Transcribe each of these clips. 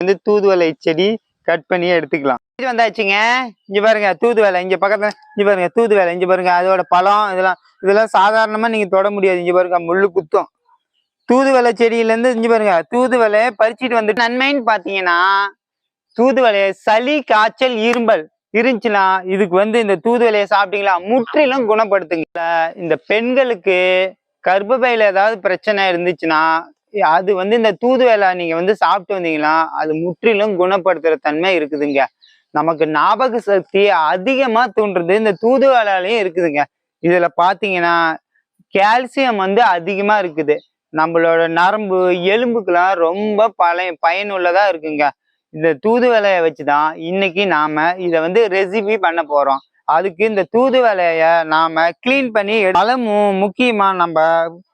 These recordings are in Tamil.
வந்து தூதுவளை செடி கட் பண்ணி எடுத்துக்கலாம். இது வந்தாச்சுங்க. இங்க பாருங்க தூதுவளை. இங்க பக்கத்துல இங்க பாருங்க தூதுவளை. இங்க பாருங்க அதோட பழம் இதெல்லாம் இதெல்லாம் சாதாரணமா நீங்க தொட முடியாது. இங்க பாருங்க முள்ளு குத்தும். தூதுவளை செடியில இருந்து இங்க பாருங்க தூதுவளையை பறிச்சுட்டு வந்து நன்மைன்னு பாத்தீங்கன்னா தூதுவளைய சளி காய்ச்சல் இரும்பல் இருந்துச்சுன்னா இதுக்கு வந்து இந்த தூதுவலையை சாப்பிட்டீங்களா? முற்றிலும் குணப்படுத்துங்களா இந்த பெண்களுக்கு கர்ப்பப்பையில ஏதாவது பிரச்சனை இருந்துச்சுன்னா அது வந்து இந்த தூதுவளை நீங்க வந்து சாப்பிட்டு வந்தீங்கன்னா அது முற்றிலும் குணப்படுத்துற தன்மை இருக்குதுங்க. நமக்கு ஞாபக சக்தி அதிகமா தூண்டுறது இந்த தூதுவளையிலயும் இருக்குதுங்க. இதுல பாத்தீங்கன்னா கால்சியம் வந்து அதிகமா இருக்குது. நம்மளோட நரம்பு எலும்புக்கெல்லாம் ரொம்ப பழைய பயனுள்ளதா இருக்குங்க. இந்த தூதுவளையை வச்சுதான் இன்னைக்கு நாம இதை வந்து ரெசிபி பண்ண போறோம். அதுக்கு இந்த தூதுவலையை நாம க்ளீன் பண்ணி பழமும் முக்கியமா நம்ம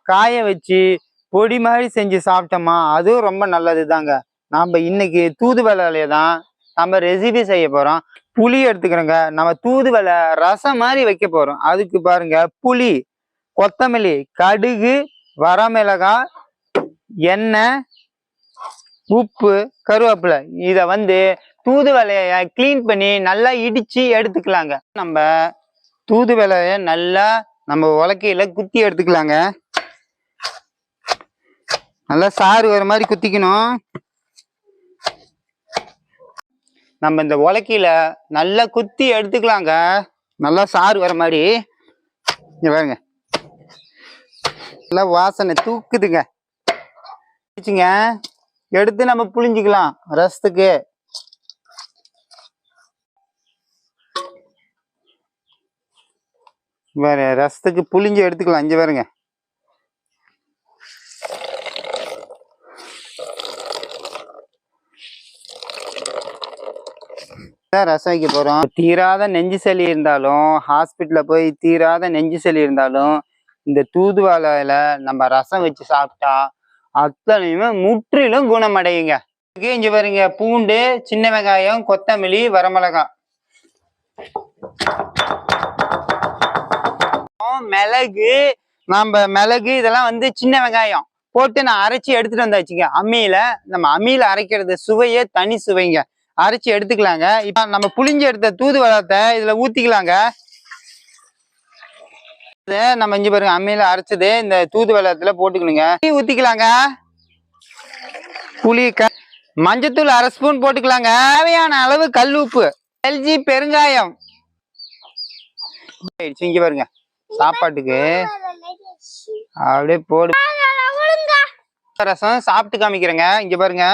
காய வச்சு பொடி மாதிரி செஞ்சு சாப்பிட்டோமா அதுவும் ரொம்ப நல்லது தாங்க நாம் இன்னைக்கு தூதுவளையில தான் நம்ம ரெசிபி செய்ய போகிறோம் புளி எடுத்துக்கிறோங்க. நம்ம தூதுவலை ரசம் மாதிரி வைக்க போகிறோம் அதுக்கு பாருங்க புளி கொத்தமல்லி கடுகு வரமிளகாய் எண்ணெய் உப்பு கருவேப்பிலை. இதை வந்து தூதுவலையை க்ளீன் பண்ணி நல்லா இடித்து எடுத்துக்கலாங்க. நம்ம தூதுவலையை நல்லா நம்ம உலக்கையில் குத்தி எடுத்துக்கலாங்க. நல்லா சாறு வர மாதிரி குத்திக்கணும். நம்ம இந்த உலக்கையில நல்லா குத்தி எடுத்துக்கலாங்க. நல்லா சாறு வர மாதிரி. இங்க பாருங்க. நல்லா வாசனை தூக்குதுங்க. வச்சுங்க. எடுத்து நம்ம புளிஞ்சிக்கலாம் ரசத்துக்கு. வேற ரசத்துக்கு புளிஞ்சு எடுத்துக்கலாம். இங்கே பாருங்க. இதான் ரசம் வைக்க போறோம். தீராத நெஞ்சு சளி இருந்தாலும் ஹாஸ்பிட்டல்ல போய் தீராத நெஞ்சு சளி இருந்தாலும் இந்த தூதுவளையில நம்ம ரசம் வச்சு சாப்பிட்டா அத்தனையுமே முற்றிலும் குணமடையுங்க. இதுக்கு இங்க பாருங்க பூண்டு சின்ன வெங்காயம் கொத்தமல்லி வரமிளகாய் மிளகு நம்ம மிளகு இதெல்லாம் வந்து சின்ன வெங்காயம். போட்டு நான் அரைச்சி எடுத்துட்டு வந்தாச்சுங்க. அம்மியில நம்ம அம்மியில அரைக்கிறது சுவையே தனி சுவைங்க. அரைச்சி எடுத்துக்கலாங்க. இப்ப நம்ம புளிஞ்சு எடுத்த தூதுவளத்தை இதுல ஊத்திக்கலாங்க. இதை நம்ம இங்க பாருங்க அம்மியில அரைச்சது இந்த தூதுவளத்துல போட்டுக்கணுங்க. புளி ஊத்திக்கலாங்க. புளி க மஞ்சத்தூள் அரை ஸ்பூன் போட்டுக்கலாங்க. தேவையான அளவு கல் உப்பு எல்ஜி பெருங்காயம். இங்க பாருங்க. சாப்பாட்டுக்கு அப்படியே போடு. ரசம் சாப்பிட்டு காமிக்கிறேங்க. இங்க பாருங்க.